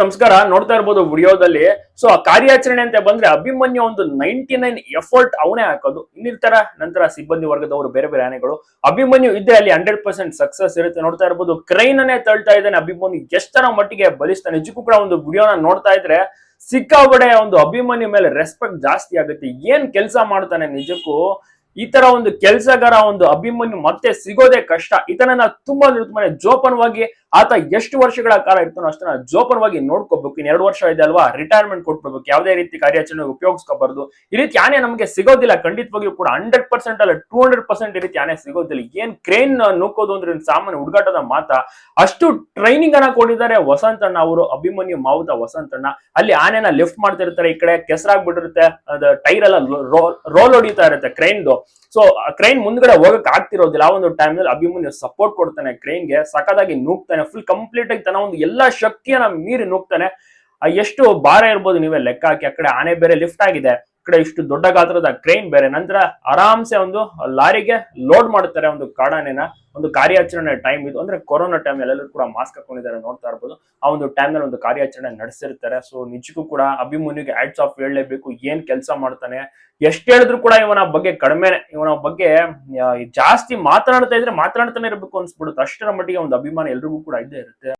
ನಮಸ್ಕಾರ. ನೋಡ್ತಾ ಇರ್ಬೋದು ವಿಡಿಯೋದಲ್ಲಿ. ಸೊ ಆ ಕಾರ್ಯಾಚರಣೆ ಅಂತ ಬಂದ್ರೆ ಅಭಿಮನ್ಯು ಒಂದು ನೈಂಟಿ ನೈನ್ ಎಫರ್ಟ್ ಅವನೇ ಹಾಕೋದು. ಇನ್ನಿರ್ತಾರ ನಂತರ ಸಿಬ್ಬಂದಿ ವರ್ಗದವರು ಬೇರೆ ಬೇರೆ ಆನೆಗಳು. ಅಭಿಮನ್ಯು ಇದ್ರೆ ಅಲ್ಲಿ ಹಂಡ್ರೆಡ್ ಪರ್ಸೆಂಟ್ ಸಕ್ಸಸ್ ಇರುತ್ತೆ. ನೋಡ್ತಾ ಇರ್ಬೋದು ಕ್ರೈನ್ ಅನ್ನೇ ತಳ್ತಾ ಇದ್ದಾನೆ ಅಭಿಮನ್ಯು. ಎಷ್ಟರ ಮಟ್ಟಿಗೆ ಬಲಿಸ್ತಾನೆ? ನಿಜಕ್ಕೂ ಕೂಡ ಒಂದು ವಿಡಿಯೋನ ನೋಡ್ತಾ ಇದ್ರೆ ಸಿಕ್ಕಾಬಡೆ ಒಂದು ಅಭಿಮನ್ಯು ಮೇಲೆ ರೆಸ್ಪೆಕ್ಟ್ ಜಾಸ್ತಿ ಆಗುತ್ತೆ. ಏನ್ ಕೆಲಸ ಮಾಡ್ತಾನೆ ನಿಜಕ್ಕೂ? ಈ ತರ ಒಂದು ಕೆಲಸಗಾರ ಒಂದು ಅಭಿಮನ್ಯು ಮತ್ತೆ ಸಿಗೋದೇ ಕಷ್ಟ. ಈತನ ತುಂಬಾ ತುಂಬಾನೇ ಜೋಪನವಾಗಿ ಜೋಪಾನವಾಗಿ ಆತ ಎಷ್ಟು ವರ್ಷಗಳ ಕಾಲ ಇರ್ತಾನೋ ಅಷ್ಟನ್ನ ಜೋಪನವಾಗಿ ನೋಡ್ಕೋಬೇಕು. ಇನ್ನು ಎರಡು ವರ್ಷ ಇದೆ ಅಲ್ವಾ? ರಿಟೈರ್ಮೆಂಟ್ ಕೊಟ್ಬಿಡ್ಬೇಕು. ಯಾವುದೇ ರೀತಿ ಕಾರ್ಯಾಚರಣೆ ಉಪಯೋಗಿಸ್ಕೋಬಾರ್ದು. ಈ ರೀತಿ ಆನೆ ನಮಗೆ ಸಿಗೋದಿಲ್ಲ. ಖಂಡಿತವಾಗಿಯೂ ಕೂಡ ಹಂಡ್ರೆಡ್ ಪರ್ಸೆಂಟ್ ಅಲ್ಲ ಟೂ ಹಂಡ್ರೆಡ್ ಪರ್ಸೆಂಟ್ ಈ ರೀತಿ ಆನೆ ಸಿಗೋದಿಲ್ಲ. ಏನ್ ಕ್ರೇನ್ ನೂಕೋದು ಅಂದ್ರೆ ಸಾಮಾನ್ಯ ಹುಡುಗಾಟದ ಮಾತ. ಅಷ್ಟು ಟ್ರೈನಿಂಗ್ ಅನ್ನ ಕೊಟ್ಟಿದ್ದಾರೆ ವಸಂತಣ್ಣ ಅವರು, ಅಭಿಮನ್ಯು ಮಾವುತ ವಸಂತಣ್ಣ. ಅಲ್ಲಿ ಆನೆನ ಲಿಫ್ಟ್ ಮಾಡ್ತಿರ್ತಾರೆ. ಈ ಕಡೆ ಕೆಸರಾಗ್ಬಿಟ್ಟಿರುತ್ತೆ. ಅದು ಟೈರ್ ಎಲ್ಲ ರೋಲ್ ಹೊಡಿತಾ ಇರುತ್ತೆ ಕ್ರೈನ್ದು. ಸೊ ಕ್ರೈನ್ ಮುಂದ್ಗಡೆ ಹೋಗಕ್ ಆಗ್ತಿರೋದಿಲ್ಲ. ಆ ಒಂದು ಟೈಮ್ನಲ್ಲಿ ಅಭಿಮನ್ಯು ಸಪೋರ್ಟ್ ಕೊಡ್ತಾನೆ ಕ್ರೈನ್ಗೆ ಸಖತ್ತಾಗಿ ನೂಗ್ತಾನೆ ಫುಲ್ ಕಂಪ್ಲೀಟ್ ಆಗಿ ತನ್ನ ಒಂದು ಎಲ್ಲಾ ಶಕ್ತಿಯನ್ನ ಮೀರಿ ನುಗ್ತಾನೆ. ಎಷ್ಟು ಭಾರ ಇರ್ಬೋದು ನೀವೇ ಲೆಕ್ಕ ಹಾಕಿ, ಆ ಕಡೆ ಆನೆ ಬೇರೆ ಲಿಫ್ಟ್ ಆಗಿದೆ. ಕಡೆ ಇಷ್ಟು ದೊಡ್ಡ ಗಾತ್ರದ ಕ್ರೈನ್ ಬೇರೆ. ನಂತರ ಆರಾಮ್ಸೆ ಒಂದು ಲಾರಿಗೆ ಲೋಡ್ ಮಾಡ್ತಾರೆ ಒಂದು ಕಾಡಾನೆನ. ಒಂದು ಕಾರ್ಯಾಚರಣೆ ಟೈಮ್ ಇದು. ಅಂದ್ರೆ ಕೊರೋನಾ ಟೈಮ್ ಎಲ್ಲರೂ ಕೂಡ ಮಾಸ್ಕ್ ಹಾಕೊಂಡಿದ್ದಾರೆ ನೋಡ್ತಾ ಇರ್ಬೋದು. ಆ ಒಂದು ಟೈಮ್ನಲ್ಲಿ ಒಂದು ಕಾರ್ಯಾಚರಣೆ ನಡೆಸಿರ್ತಾರೆ. ಸೊ ನಿಜಕ್ಕೂ ಕೂಡ ಅಭಿಮನ್ಯುಗೆ ಆಡ್ಸ್ ಆಫ್ ಹೇಳಲೇಬೇಕು. ಏನ್ ಕೆಲಸ ಮಾಡ್ತಾನೆ? ಎಷ್ಟು ಹೇಳಿದ್ರು ಕೂಡ ಇವನ ಬಗ್ಗೆ ಕಡಿಮೆನೆ ಇವನ ಬಗ್ಗೆ ಜಾಸ್ತಿ ಮಾತನಾಡ್ತಾ ಇದ್ರೆ ಮಾತನಾಡ್ತಾನೆ ಇರಬೇಕು ಅನ್ಸ್ಬಿಡುತ್ತೆ. ಅಷ್ಟರ ಮಟ್ಟಿಗೆ ಒಂದು ಅಭಿಮಾನ ಎಲ್ರಿಗೂ ಕೂಡ ಇದ್ದೇ ಇರುತ್ತೆ.